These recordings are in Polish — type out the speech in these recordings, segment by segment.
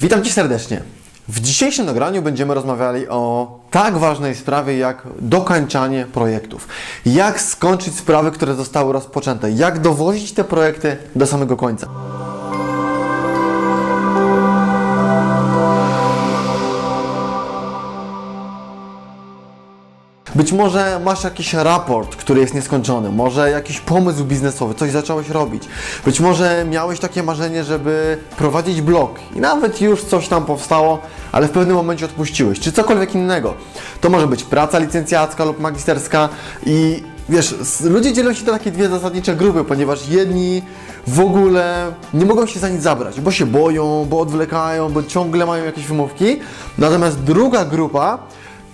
Witam Cię serdecznie. W dzisiejszym nagraniu będziemy rozmawiali o tak ważnej sprawie jak dokończanie projektów. Jak skończyć sprawy, które zostały rozpoczęte. Jak dowozić te projekty do samego końca. Być może masz jakiś raport, który jest nieskończony, może jakiś pomysł biznesowy, coś zacząłeś robić. Być może miałeś takie marzenie, żeby prowadzić blog i nawet już coś tam powstało, ale w pewnym momencie odpuściłeś, czy cokolwiek innego. To może być praca licencjacka lub magisterska i wiesz, ludzie dzielą się na takie dwie zasadnicze grupy, ponieważ jedni w ogóle nie mogą się za nic zabrać, bo się boją, bo odwlekają, bo ciągle mają jakieś wymówki. Natomiast druga grupa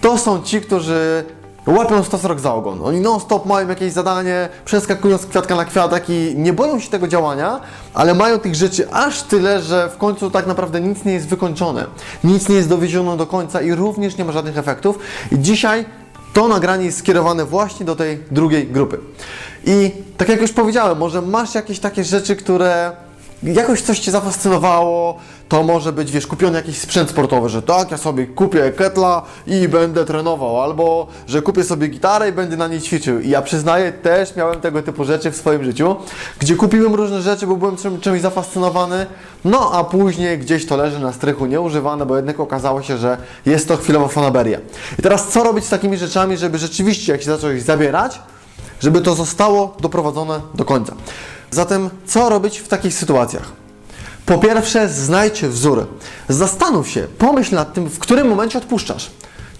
to są ci, którzy łapią stos rok za ogon. Oni non-stop mają jakieś zadanie, przeskakują z kwiatka na kwiatek i nie boją się tego działania, ale mają tych rzeczy aż tyle, że w końcu tak naprawdę nic nie jest wykończone. Nic nie jest dowiezione do końca i również nie ma żadnych efektów. I dzisiaj to nagranie jest skierowane właśnie do tej drugiej grupy. I tak jak już powiedziałem, może masz jakieś takie rzeczy, które jakoś coś Cię zafascynowało, to może być, wiesz, kupiony jakiś sprzęt sportowy, że tak, ja sobie kupię ketla i będę trenował, albo że kupię sobie gitarę i będę na niej ćwiczył. I ja przyznaję, też miałem tego typu rzeczy w swoim życiu, gdzie kupiłem różne rzeczy, bo byłem czym, czymś zafascynowany, no a później gdzieś to leży na strychu nieużywane, bo jednak okazało się, że jest to chwilowa fanaberia. I teraz co robić z takimi rzeczami, żeby rzeczywiście, jak się zacząłeś zabierać, żeby to zostało doprowadzone do końca. Zatem, co robić w takich sytuacjach? Po pierwsze, znajdź wzór. Zastanów się, pomyśl nad tym, w którym momencie odpuszczasz.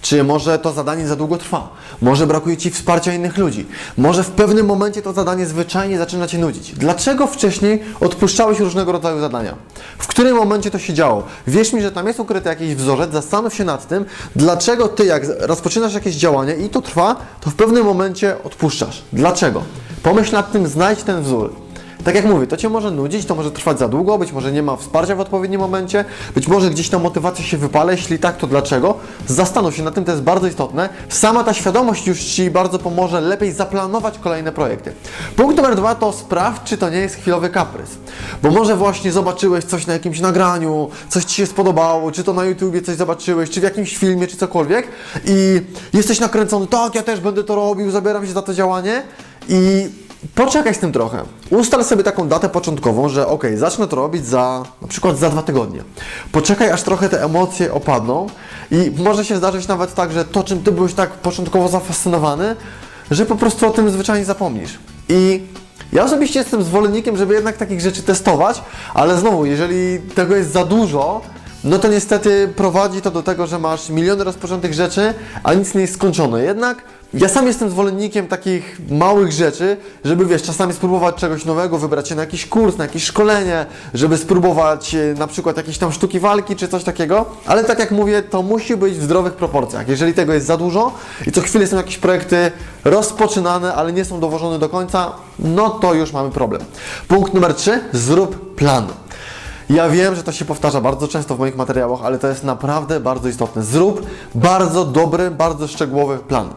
Czy może to zadanie za długo trwa? Może brakuje Ci wsparcia innych ludzi? Może w pewnym momencie to zadanie zwyczajnie zaczyna Cię nudzić? Dlaczego wcześniej odpuszczałeś różnego rodzaju zadania? W którym momencie to się działo? Wierz mi, że tam jest ukryty jakiś wzorzec, zastanów się nad tym, dlaczego Ty, jak rozpoczynasz jakieś działanie i to trwa, to w pewnym momencie odpuszczasz. Dlaczego? Pomyśl nad tym, znajdź ten wzór. Tak jak mówię, to Cię może nudzić, to może trwać za długo, być może nie ma wsparcia w odpowiednim momencie, być może gdzieś ta motywacja się wypala, jeśli tak, to dlaczego? Zastanów się nad tym, to jest bardzo istotne. Sama ta świadomość już Ci bardzo pomoże lepiej zaplanować kolejne projekty. Punkt numer dwa to sprawdź, czy to nie jest chwilowy kaprys. Bo może właśnie zobaczyłeś coś na jakimś nagraniu, coś Ci się spodobało, czy to na YouTubie coś zobaczyłeś, czy w jakimś filmie, czy cokolwiek i jesteś nakręcony, tak, ja też będę to robił, zabieram się za to działanie i Poczekaj z tym trochę. Ustal sobie taką datę początkową, że ok, zacznę to robić za na przykład za dwa tygodnie. Poczekaj, aż trochę te emocje opadną i może się zdarzyć nawet tak, że to, czym ty byłeś tak początkowo zafascynowany, że po prostu o tym zwyczajnie zapomnisz. I ja osobiście jestem zwolennikiem, żeby jednak takich rzeczy testować, ale znowu, jeżeli tego jest za dużo, no to niestety prowadzi to do tego, że masz miliony rozpoczętych rzeczy, a nic nie jest skończone. Jednak ja sam jestem zwolennikiem takich małych rzeczy, żeby wiesz, czasami spróbować czegoś nowego, wybrać się na jakiś kurs, na jakieś szkolenie, żeby spróbować e, na przykład jakieś tam sztuki walki czy coś takiego, ale tak jak mówię, to musi być w zdrowych proporcjach. Jeżeli tego jest za dużo i co chwilę są jakieś projekty rozpoczynane, ale nie są dowożone do końca, no to już mamy problem. Punkt numer 3. Zrób plan. Ja wiem, że to się powtarza bardzo często w moich materiałach, ale to jest naprawdę bardzo istotne. Zrób bardzo dobry, bardzo szczegółowy plan.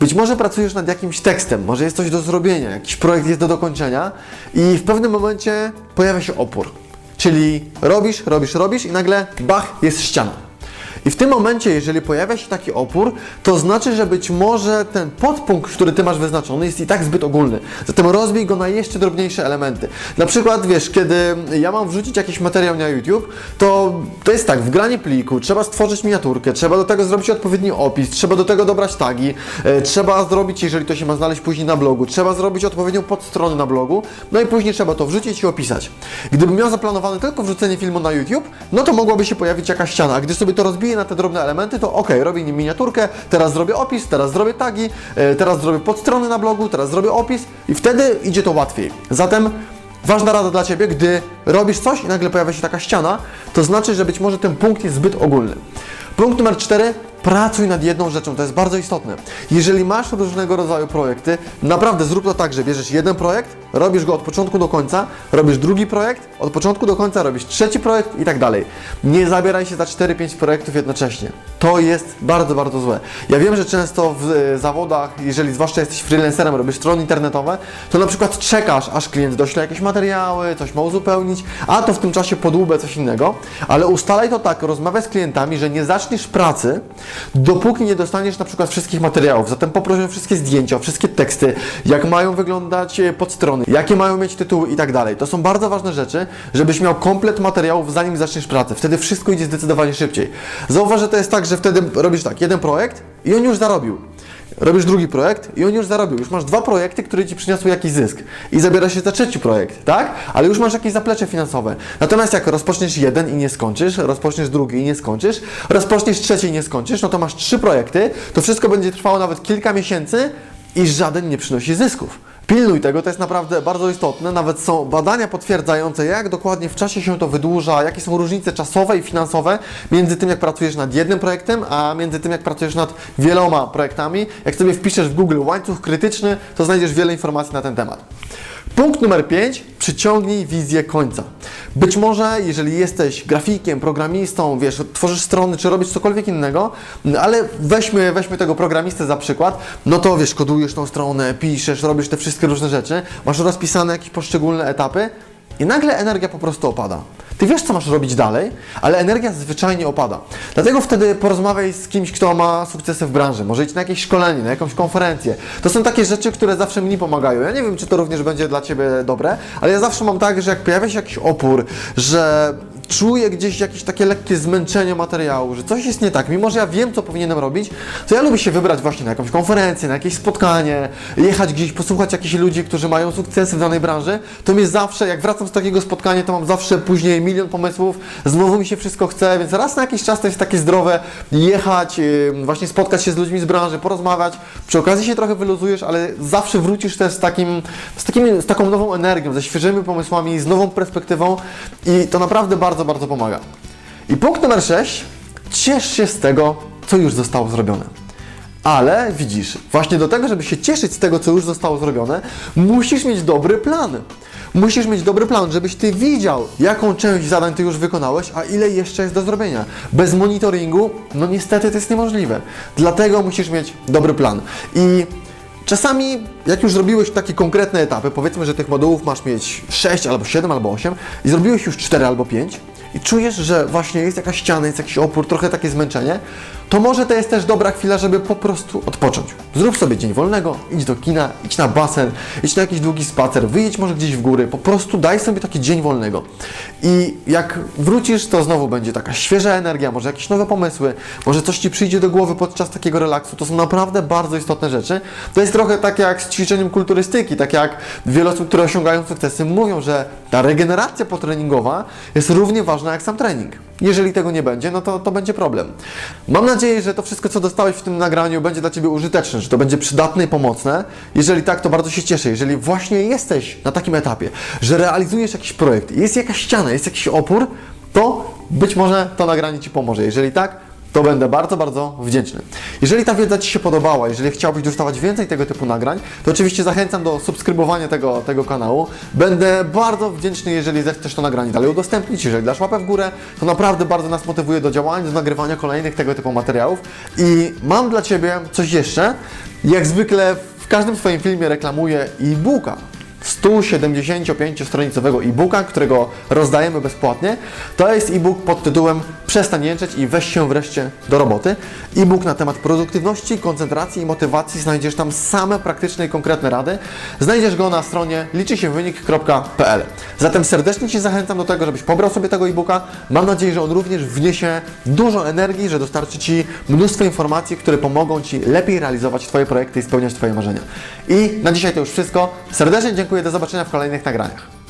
Być może pracujesz nad jakimś tekstem, może jest coś do zrobienia, jakiś projekt jest do dokończenia i w pewnym momencie pojawia się opór. Czyli robisz, robisz, robisz i nagle bach, jest ściana. I w tym momencie, jeżeli pojawia się taki opór, to znaczy, że być może ten podpunkt, który ty masz wyznaczony, jest i tak zbyt ogólny. Zatem rozbij go na jeszcze drobniejsze elementy. Na przykład, wiesz, kiedy ja mam wrzucić jakiś materiał na YouTube, to to jest tak, wgranie pliku, trzeba stworzyć miniaturkę, trzeba do tego zrobić odpowiedni opis, trzeba do tego dobrać tagi, e, trzeba zrobić, jeżeli to się ma znaleźć później na blogu, trzeba zrobić odpowiednią podstronę na blogu, no i później trzeba to wrzucić i opisać. Gdybym miał zaplanowane tylko wrzucenie filmu na YouTube, no to mogłaby się pojawić jakaś ściana, a gdy sobie to rozbiję na te drobne elementy, to ok, robię nim miniaturkę, teraz zrobię opis, teraz zrobię tagi, e, teraz zrobię podstrony na blogu, teraz zrobię opis i wtedy idzie to łatwiej. Zatem ważna rada dla Ciebie, gdy robisz coś i nagle pojawia się taka ściana, to znaczy, że być może ten punkt jest zbyt ogólny. Punkt numer cztery, pracuj nad jedną rzeczą, to jest bardzo istotne. Jeżeli masz różnego rodzaju projekty, naprawdę zrób to tak, że bierzesz jeden projekt, robisz go od początku do końca, robisz drugi projekt, od początku do końca robisz trzeci projekt i tak dalej. Nie zabieraj się za 4-5 projektów jednocześnie. To jest bardzo, bardzo złe. Ja wiem, że często w e, zawodach, jeżeli zwłaszcza jesteś freelancerem, robisz strony internetowe, to na przykład czekasz, aż klient dośle jakieś materiały, coś ma uzupełnić, a to w tym czasie podłubę coś innego, ale ustalaj to tak, rozmawiaj z klientami, że nie zaczniesz pracy, dopóki nie dostaniesz na przykład wszystkich materiałów. Zatem poproś o wszystkie zdjęcia, wszystkie teksty, jak mają wyglądać e, podstrony, jakie mają mieć tytuły i tak dalej. To są bardzo ważne rzeczy, żebyś miał komplet materiałów zanim zaczniesz pracę. Wtedy wszystko idzie zdecydowanie szybciej. Zauważ, że to jest tak, że wtedy robisz tak, jeden projekt i on już zarobił. Robisz drugi projekt i on już zarobił. Już masz dwa projekty, które ci przyniosły jakiś zysk. I zabiera się za trzeci projekt, tak? Ale już masz jakieś zaplecze finansowe. Natomiast jak rozpoczniesz jeden i nie skończysz, rozpoczniesz drugi i nie skończysz, rozpoczniesz trzeci i nie skończysz, no to masz trzy projekty, to wszystko będzie trwało nawet kilka miesięcy i żaden nie przynosi zysków. Pilnuj tego, to jest naprawdę bardzo istotne. Nawet są badania potwierdzające, jak dokładnie w czasie się to wydłuża, jakie są różnice czasowe i finansowe między tym, jak pracujesz nad jednym projektem, a między tym, jak pracujesz nad wieloma projektami. Jak sobie wpiszesz w Google łańcuch krytyczny, to znajdziesz wiele informacji na ten temat. Punkt numer 5. Przyciągnij wizję końca. Być może, jeżeli jesteś grafikiem, programistą, wiesz, tworzysz strony, czy robisz cokolwiek innego, ale weźmy, weźmy tego programistę za przykład, no to wiesz, kodujesz tą stronę, piszesz, robisz te wszystkie różne rzeczy, masz rozpisane jakieś poszczególne etapy i nagle energia po prostu opada. Ty wiesz, co masz robić dalej, ale energia zwyczajnie opada. Dlatego wtedy porozmawiaj z kimś, kto ma sukcesy w branży. Może idź na jakieś szkolenie, na jakąś konferencję. To są takie rzeczy, które zawsze mi pomagają. Ja nie wiem, czy to również będzie dla Ciebie dobre, ale ja zawsze mam tak, że jak pojawia się jakiś opór, że czuję gdzieś jakieś takie lekkie zmęczenie materiału, że coś jest nie tak, mimo że ja wiem, co powinienem robić, to ja lubię się wybrać właśnie na jakąś konferencję, na jakieś spotkanie, jechać gdzieś, posłuchać jakichś ludzi, którzy mają sukcesy w danej branży, to mnie zawsze, jak wracam z takiego spotkania, to mam zawsze później milion pomysłów, znowu mi się wszystko chce, więc raz na jakiś czas to jest takie zdrowe jechać, właśnie spotkać się z ludźmi z branży, porozmawiać, przy okazji się trochę wyluzujesz, ale zawsze wrócisz też z, takim, z, takim, z taką nową energią, ze świeżymi pomysłami, z nową perspektywą i to naprawdę bardzo, bardzo pomaga. I punkt numer 6. Ciesz się z tego, co już zostało zrobione. Ale widzisz, właśnie do tego, żeby się cieszyć z tego, co już zostało zrobione, musisz mieć dobry plan. Musisz mieć dobry plan, żebyś ty widział, jaką część zadań ty już wykonałeś, a ile jeszcze jest do zrobienia. Bez monitoringu, no niestety to jest niemożliwe. Dlatego musisz mieć dobry plan. I Czasami, jak już zrobiłeś takie konkretne etapy, powiedzmy, że tych modułów masz mieć 6 albo 7 albo 8 i zrobiłeś już 4 albo 5 i czujesz, że właśnie jest jakaś ściana, jest jakiś opór, trochę takie zmęczenie, to może to jest też dobra chwila, żeby po prostu odpocząć. Zrób sobie dzień wolnego, idź do kina, idź na basen, idź na jakiś długi spacer, wyjedź może gdzieś w góry, po prostu daj sobie taki dzień wolnego. I jak wrócisz, to znowu będzie taka świeża energia, może jakieś nowe pomysły, może coś Ci przyjdzie do głowy podczas takiego relaksu. To są naprawdę bardzo istotne rzeczy. To jest trochę tak jak z ćwiczeniem kulturystyki, tak jak wiele osób, które osiągają sukcesy, mówią, że ta regeneracja potreningowa jest równie ważna jak sam trening. Jeżeli tego nie będzie, no to, to będzie problem. Mam nadzieję, że to wszystko, co dostałeś w tym nagraniu, będzie dla Ciebie użyteczne, że to będzie przydatne i pomocne. Jeżeli tak, to bardzo się cieszę. Jeżeli właśnie jesteś na takim etapie, że realizujesz jakiś projekt, jest jakaś ściana, jest jakiś opór, to być może to nagranie Ci pomoże. Jeżeli tak, to będę bardzo, bardzo wdzięczny. Jeżeli ta wiedza Ci się podobała, jeżeli chciałbyś dostawać więcej tego typu nagrań, to oczywiście zachęcam do subskrybowania tego, tego kanału. Będę bardzo wdzięczny, jeżeli zechcesz to nagranie dalej udostępnić, jeżeli dasz łapę w górę, to naprawdę bardzo nas motywuje do działania, do nagrywania kolejnych tego typu materiałów. I mam dla Ciebie coś jeszcze. Jak zwykle w każdym swoim filmie reklamuję e-booka. 175-stronicowego e-booka, którego rozdajemy bezpłatnie. To jest e-book pod tytułem Przestań jęczeć i weź się wreszcie do roboty. E-book na temat produktywności, koncentracji i motywacji. Znajdziesz tam same praktyczne i konkretne rady. Znajdziesz go na stronie liczysiewynik.pl. Zatem serdecznie Cię zachęcam do tego, żebyś pobrał sobie tego e-booka. Mam nadzieję, że on również wniesie dużo energii, że dostarczy Ci mnóstwo informacji, które pomogą Ci lepiej realizować Twoje projekty i spełniać Twoje marzenia. I na dzisiaj to już wszystko. Serdecznie dziękuję, do zobaczenia w kolejnych nagraniach.